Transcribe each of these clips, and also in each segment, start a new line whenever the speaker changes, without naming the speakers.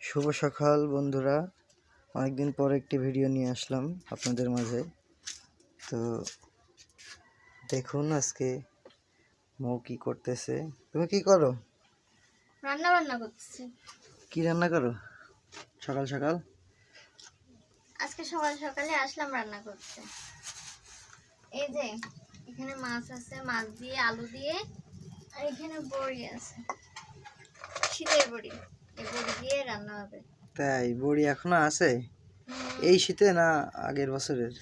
শুভ সকাল বন্ধুরা। অনেকদিন পর একটি ভিডিও নিয়ে আসলাম আপনাদের মাঝে। তো দেখুন আজকে মৌ কি করতেছে। তুমি কি করো?
রান্না বান্না করতেছি।
কি রান্না করো? সকাল সকাল?
আজকে সকাল সকালে আসলাম রান্না করতে। এই যে এখানে মাছ আছে মাছ দিয়ে আলু দিয়ে আর এখানে বড়ি আছে। শীতের বড়ি বড়ি। দিয়ে রান্না হবে।
তাই বড়ি এখনও আছে? এই শীতে না আগের বছরের?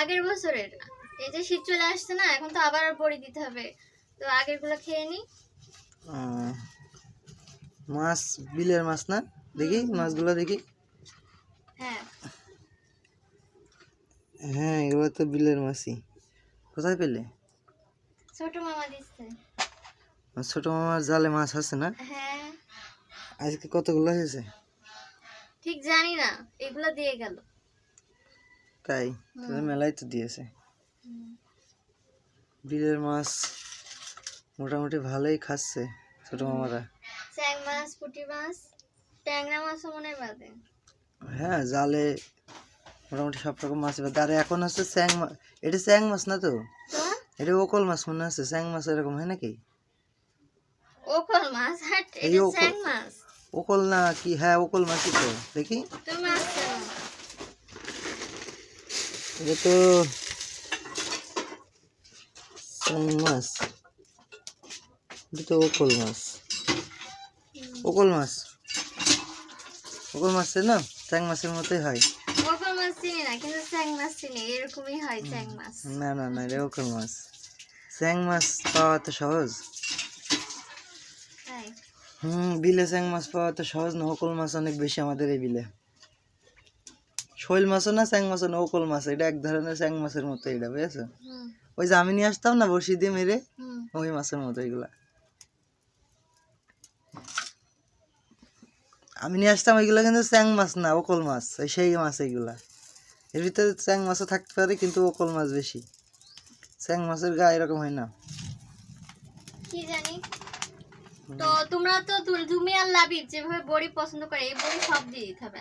আগের বছরের? এই যে শীত চলে আসছে না এখন তো আবার বড়ি দিতে হবে। তো আগেরগুলো খেয়ে নি।
মাছ বিলের মাছ না? দেখি মাছগুলো দেখি।
হ্যাঁ।
হ্যাঁ এগুলো তো বিলের মাছই। কোথায় পেলে?
ছোট মামা দিচ্ছে।
ছোট মামার জালে মাছ আছে না?
হ্যাঁ।
আজকে কতগুলো হয়েছে?
ঠিক জানি না এগুলো দিয়ে গেল।
তাই? তাহলে মেলাই তো দিয়েছে। বিলের মাছ মোটামুটি ভালোই খাচ্ছে ছোট মামারা।
চ্যাং মাছ পুঁটি মাছ ট্যাংরা মাছও মনে হয় বাদে।
হ্যাঁ জালে মোটামুটি সব রকম মাছ বাদে। আর এখন হচ্ছে চ্যাং মাছ এটা চ্যাং মাছ না তো?
তো
এটা ওকল মাছ মনে হচ্ছে চ্যাং মাছ এরকম হয় নাকি?
ওকল মাছ আর
এই
এটা
ওকল-
চ্যাং মাছ।
ওকল না কি? হ্যাঁ ওকল মাছই তো? দেখি।
মাছ
এটা তো মাছ। এটা তো ওকল মাছ। ওকল মাছ। ওকল মাছ না? স্যাং মাছের মতোই হয়।
মাছ না চ্যাং মাছ চ্যাং মাছ।
না না এটা ওকল মাছ। স্যাং মাছ পাওয়া তো সহজ। হুম বিলে চ্যাং মাছ পাওয়া তো সহজ না ওকল মাছ অনেক বেশি আমাদের এই বিলে। শৈল মাছও না চ্যাং মাছও না ওকল মাছ এটা এক ধরনের চ্যাং মাছের মতো এটা বুঝেছ? ওই যে আমি নিয়ে আসতাম না বসি দিয়ে মেরে ওই মাছের মতো এগুলা। আমি নিয়ে আসতাম ওইগুলো কিন্তু চ্যাং মাছ না ওকল মাছ ওই সেই মাছ এইগুলা এর ভিতরে চ্যাং মাছও থাকতে পারে কিন্তু ওকল মাছ বেশি। চ্যাং মাছের গা এরকম হয় না।
কি জানি? তো তোমরা তো তুমি আর লাবিব যেভাবে বড়ি পছন্দ করে এই বড়ি সব দিয়ে দিতে হবে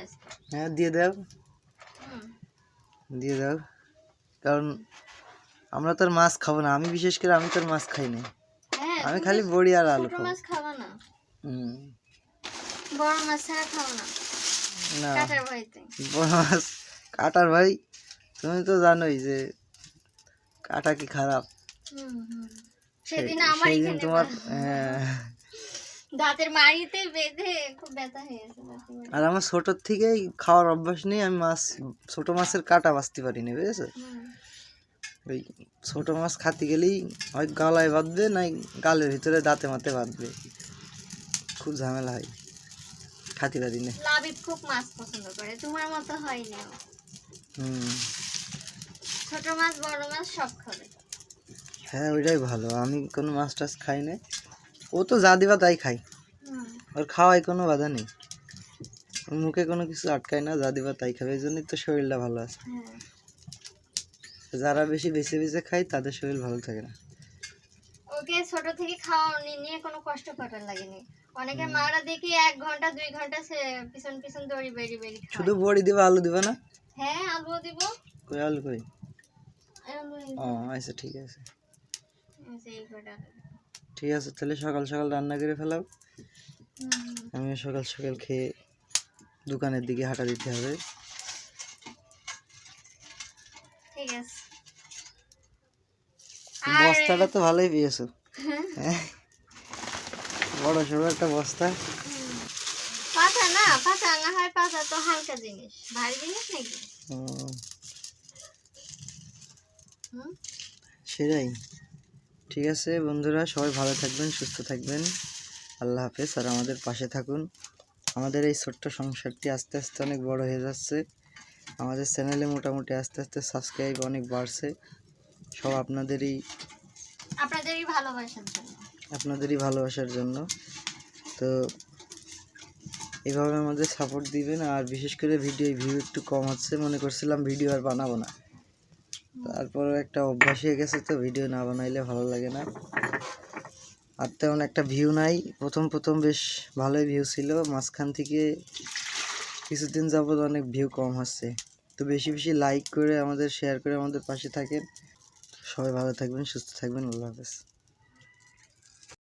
হ্যাঁ দিয়ে দাও দিয়ে দাও কারণ আমরা তো মাছ খাব না। আমি বিশেষ করে আমি তো মাছ খাই না
হ্যাঁ
আমি খালি বড়ি আর আলু খাব।
মাছ খাওয়া না।
হুম,
বড় মাছ ছাড়া খাও না।
না।
কাটার ভয়তে।
বড় মাছ কাটার ভাই তুমি তো জানোই যে কাটা কি খারাপ।
সেদিন আমার এখানে
তোমার হ্যাঁ,
দাঁতের মাড়িতে বেঁধে খুব ব্যথা হয়েছে
আর আমার ছোটোর থেকেই খাওয়ার অভ্যাস নেই আমি মাছ ছোট মাছের কাটা বাঁচতে পারি না বুঝেছ ওই ছোট মাছ খাতে গেলেই হয় গালায় বাঁধবে নাই গালের ভিতরে দাঁতে মাতে বাঁধবে। খুব ঝামেলা হয় খাতে পারি না।
লাবিব খুব মাছ পছন্দ করে তোমার মতো হয়নি ও।
হুম।
ছোট মাছ বড় মাছ সব খাবে।
হ্যাঁ ওইটাই ভালো আমি কোনো মাছ টাছ খাই না ও তো যা দিবা তাই খাই। ওর খাওয়ায় কোনো বাধা নেই। মুখে কোনো কিছু আটকায় না যা দিবা তাই খাবে এই জন্যই তো শরীরটা ভালো আছে। যারা বেশি বেছে বেছে খায় তাদের শরীর ভালো থাকে না।
ওকে ছোট থেকে খাওয়া নিয়ে কোনো কষ্ট করার লাগেনি অনেকে মারা দেখি এক ঘণ্টা দুই ঘণ্টা সে পিছন পিছন দড়ি বেরি বেরি খায়।
শুধু বড়ি দিবা আলু দিবা না?
হ্যাঁ আলু দিব।
কই আলু কই? ও আচ্ছা ঠিক আছে।
এই কটা।
ঠিক আছে তাহলে সকাল সকাল রান্না করে ফেলাও। আমি সকাল সকাল খেয়ে দোকানের দিকে হাঁটা দিতে হবে।
ঠিক আছে।
বস্তাটা তো ভালোই পেয়েছ। হ্যাঁ। বড় সড়ো একটা বস্তা।
পাতা না পাতা না হয় পাতা তো হালকা জিনিস। ভারী জিনিস নাকি?
হুম,
হুম।
সেটাই। ঠিক আছে বন্ধুরা সবাই ভালো থাকবেন সুস্থ থাকবেন। আল্লাহ হাফেজ আর আমাদের পাশে থাকুন। আমাদের এই ছোট্ট সংসারটি আস্তে আস্তে অনেক বড় হয়ে যাচ্ছে। আমাদের চ্যানেলে মোটামুটি আস্তে আস্তে সাবস্ক্রাইব অনেক বাড়ছে। সব আপনাদেরই
আপনাদেরই ভালোবাসার জন্য।
আপনাদেরই ভালোবাসার জন্য। তো এভাবে আমাদের সাপোর্ট দিবেন আর বিশেষ করে ভিডিও ভিউ একটু কম হচ্ছে। মনে করছিলাম ভিডিও আর বানাবো না। তারপর একটা অভ্যাস হয়ে গেছে তো ভিডিও না বানাইলে ভালো লাগে না। আর তেমন একটা ভিউ নাই। প্রথম প্রথম বেশ ভালোই ভিউ ছিল। মাঝখান থেকে কিছুদিন যাবত অনেক ভিউ কম হচ্ছে। তো বেশি বেশি লাইক করে আমাদের শেয়ার করে আমাদের পাশে থাকেন। সবাই ভালো থাকবেন, সুস্থ থাকবেন। আল্লাহ হাফেজ।